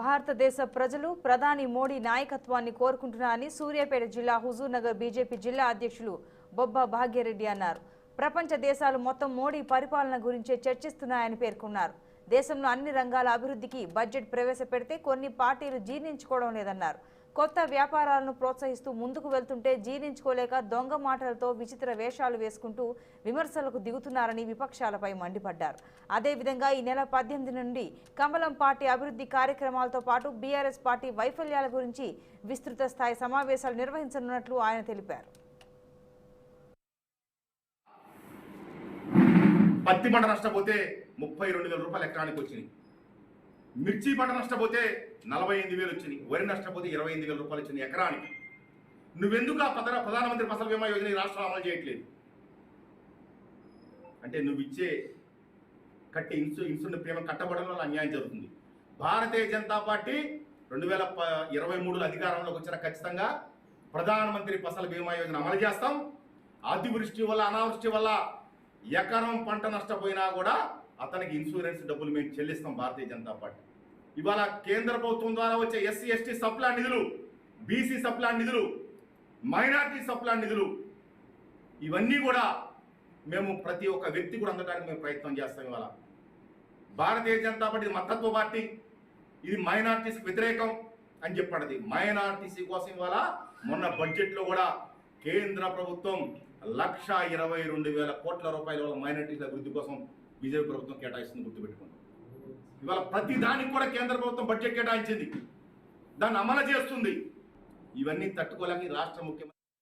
భారతదేశ ప్రజలు ప్రధాని మోడీ నాయకత్వాన్ని కోరుకుంటున్నారని సూర్యాపేట జిల్లా హుజూర్ నగర్ బీజేపీ జిల్లా అధ్యక్షులు బొబ్బ భాగ్యరెడ్డి అన్నారు. ప్రపంచ దేశాలు మొత్తం మోడీ పరిపాలన గురించే చర్చిస్తున్నాయని పేర్కొన్నారు. దేశంలో అన్ని రంగాల అభివృద్ధికి బడ్జెట్ ప్రవేశపెడితే కొన్ని పార్టీలు జీర్ణించుకోవడం లేదన్నారు. కొత్త వ్యాపారాలను ప్రోత్సహిస్తూ ముందుకు వెళ్తుంటే జీర్ణించుకోలేక దొంగ మాటలతో విచిత్ర వేషాలు వేసుకుంటూ విమర్శలకు దిగుతున్నారని విపక్షాలపై మండిపడ్డారు. అదేవిధంగా ఈ నెల పద్దెనిమిది నుండి కమలం పార్టీ అభివృద్ధి కార్యక్రమాలతో పాటు బీఆర్ఎస్ పార్టీ వైఫల్యాల గురించి విస్తృత స్థాయి సమావేశాలు నిర్వహించనున్నట్లు ఆయన తెలిపారు. పత్తి పంట నష్టపోతే ముప్పై రెండు వేల రూపాయలు ఎకరానికి వచ్చినాయి. మిర్చి పంట నష్టపోతే నలభై ఎనిమిది వేలు వచ్చినాయి వరి నష్టపోతే ఇరవై ఎనిమిది వేల రూపాయలు వచ్చినాయి ఎకరానికి. నువ్వెందుకు ఆ ప్రధాన ప్రధానమంత్రి ఫసల్ బీమా యోజన ఈ రాష్ట్రం అమలు చేయట్లేదు? అంటే నువ్వు ఇచ్చే కట్టి ఇన్సు ఇన్సూరెన్స్ ప్రేమ కట్టబడడం వల్ల అన్యాయం జరుగుతుంది. భారతీయ జనతా పార్టీ రెండు వేల ప- ఇరవై మూడులో అధికారంలోకి వచ్చిన ఖచ్చితంగా ప్రధానమంత్రి ఫసల్ బీమా యోజన అమలు చేస్తాం. అతివృష్టి వల్ల అనావృష్టి వల్ల ఎకరం పంట నష్టపోయినా కూడా అతనికి ఇన్సూరెన్స్ డబ్బులు మేము చెల్లిస్తాం భారతీయ జనతా పార్టీ. ఇవాళ కేంద్ర ప్రభుత్వం ద్వారా వచ్చే ఎస్సీ ఎస్టీ సప్లా నిధులు బీసీ సప్లా నిధులు మైనార్టీ సప్లా నిధులు ఇవన్నీ కూడా మేము ప్రతి ఒక్క వ్యక్తి కూడా అందడానికి మేము ప్రయత్నం చేస్తాం ఇవాళ. భారతీయ జనతా పార్టీ మతత్వ పార్టీ ఇది మైనార్టీస్కి వ్యతిరేకం అని చెప్పడది. మైనార్టీసీ కోసం ఇవాళ మొన్న బడ్జెట్లో కూడా కేంద్ర ప్రభుత్వం లక్ష ఇరవై రెండు వేల కోట్ల రూపాయల వాళ్ళ మైనార్టీల అభివృద్ధి కోసం బీజేపీ ప్రభుత్వం కేటాయిస్తుంది గుర్తుపెట్టుకోండి. ఇవాళ ప్రతి దానికి కూడా కేంద్ర ప్రభుత్వం బడ్జెట్ కేటాయించింది. దాన్ని అమలు చేస్తుంది. ఇవన్నీ తట్టుకోలేక రాష్ట్ర ముఖ్యమంత్రి